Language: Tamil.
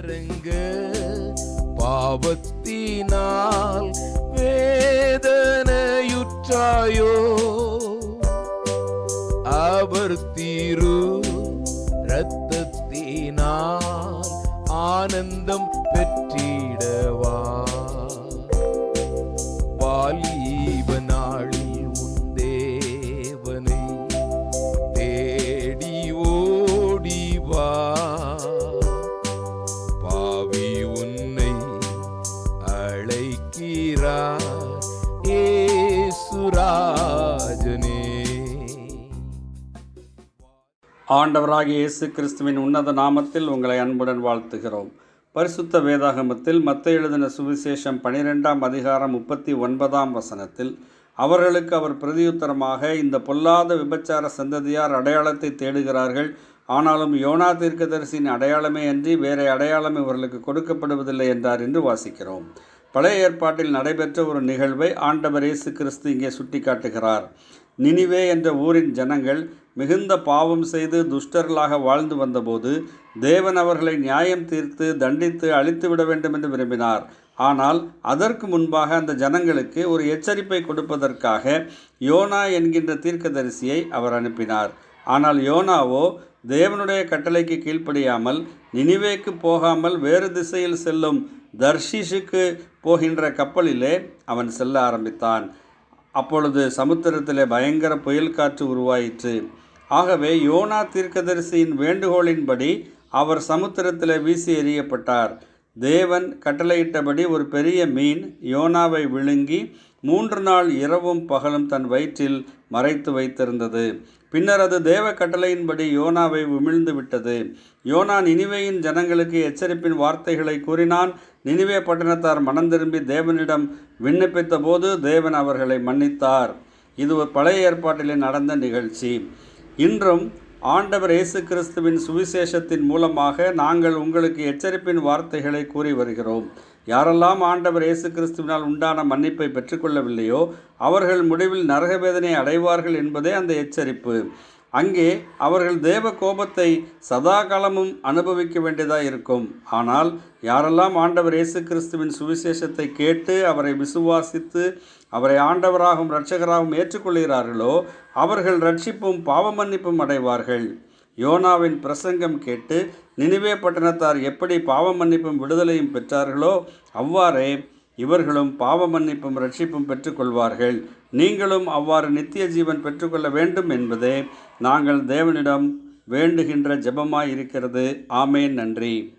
கரங்க பாவத்தினால் வேதனையுற்றாயோ? அவர் தீரு ரத்தத்தினால் ஆனந்தம் பெற்றிடவா? அழைக்கிறார் ஏசுராஜனே. ஆண்டவராகிய இயேசு கிறிஸ்துவின் உன்னத நாமத்தில் உங்களை அன்புடன் வாழ்த்துகிறோம். பரிசுத்த வேதாகமத்தில் மத்த எழுதின சுவிசேஷம் பனிரெண்டாம் அதிகாரம் முப்பத்தி ஒன்பதாம் வசனத்தில் அவர்களுக்கு அவர் பிரதியுத்தரமாக இந்த பொல்லாத விபச்சார சந்ததியார் அடையாளத்தை தேடுகிறார்கள். ஆனாலும் யோனா தீர்க்கதரிசியின் அடையாளமே அன்றி வேற அடையாளம் இவர்களுக்கு கொடுக்கப்படுவதில்லை என்றார் என்று வாசிக்கிறோம். பழைய ஏற்பாட்டில் நடைபெற்ற ஒரு நிகழ்வை ஆண்டவர் இயேசு கிறிஸ்து இங்கே சுட்டிக்காட்டுகிறார். நினிவே என்ற ஊரின் ஜனங்கள் மிகுந்த பாவம் செய்து துஷ்டர்களாக வாழ்ந்து வந்தபோது தேவன் அவர்களை நியாயம் தீர்த்து தண்டித்து அழித்து விட வேண்டும் என்று விரும்பினார். ஆனால் அதற்கு முன்பாக அந்த ஜனங்களுக்கு ஒரு எச்சரிப்பை கொடுப்பதற்காக யோனா என்கின்ற தீர்க்கதரிசியை அவர் அனுப்பினார். ஆனால் யோனாவோ தேவனுடைய கட்டளைக்கு கீழ்ப்படியாமல் நினிவேக்கு போகாமல் வேறு திசையில் செல்லும் தர்ஷிஷுக்கு போகின்ற கப்பலிலே அவன் செல்ல ஆரம்பித்தான். அப்பொழுது சமுத்திரத்திலே பயங்கர புயல் காற்று உருவாயிற்று. ஆகவே யோனா தீர்க்கதரிசியின் வேண்டுகோளின்படி அவர் சமுத்திரத்திலே வீசி எறியப்பட்டார். தேவன் கட்டளையிட்டபடி ஒரு பெரிய மீன் யோனாவை விழுங்கி மூன்று நாள் இரவும் பகலும் தன் வயிற்றில் மறைத்து வைத்திருந்தது. பின்னர் அது தேவ கட்டளையின்படி யோனாவை உமிழ்ந்து விட்டது. யோனா நினிவேயின் ஜனங்களுக்கு எச்சரிப்பின் வார்த்தைகளை கூறினான். நினிவே பட்டணத்தார் மனம் திரும்பி தேவனிடம் விண்ணப்பித்த போது தேவன் அவர்களை மன்னித்தார். இது ஒரு பழைய ஏற்பாட்டிலே நடந்த நிகழ்ச்சி. இன்றும் ஆண்டவர் இயேசு கிறிஸ்துவின் சுவிசேஷத்தின் மூலமாக நாங்கள் உங்களுக்கு எச்சரிப்பின் வார்த்தைகளை கூறி வருகிறோம். யாரெல்லாம் ஆண்டவர் இயேசு கிறிஸ்துவினால் உண்டான மன்னிப்பை பெற்றுக்கொள்ளவில்லையோ அவர்கள் முடிவில் நரகவேதனை அடைவார்கள் என்பதே அந்த எச்சரிப்பு. அங்கே அவர்கள் தேவ கோபத்தை சதா காலமும் அனுபவிக்க வேண்டியதாக இருக்கும். ஆனால் யாரெல்லாம் ஆண்டவர் இயேசு கிறிஸ்துவின் சுவிசேஷத்தை கேட்டு அவரை விசுவாசித்து அவரை ஆண்டவராகவும் இரட்சகராகவும் ஏற்றுக்கொள்கிறார்களோ அவர்கள் ரட்சிப்பும் பாவ மன்னிப்பும் அடைவார்கள். யோனாவின் பிரசங்கம் கேட்டு நினிவே பட்டணத்தார் எப்படி பாவ மன்னிப்பும் விடுதலையும் பெற்றார்களோ அவ்வாறே இவர்களும் பாவ மன்னிப்பும் ரட்சிப்பும் பெற்றுக்கொள்வார்கள். நீங்களும் அவ்வாறு நித்திய ஜீவன் பெற்றுக்கொள்ள வேண்டும் என்பதே நாங்கள் தேவனிடம் வேண்டுகின்ற ஜெபமாய் இருக்கிறது ஆமேன். நன்றி.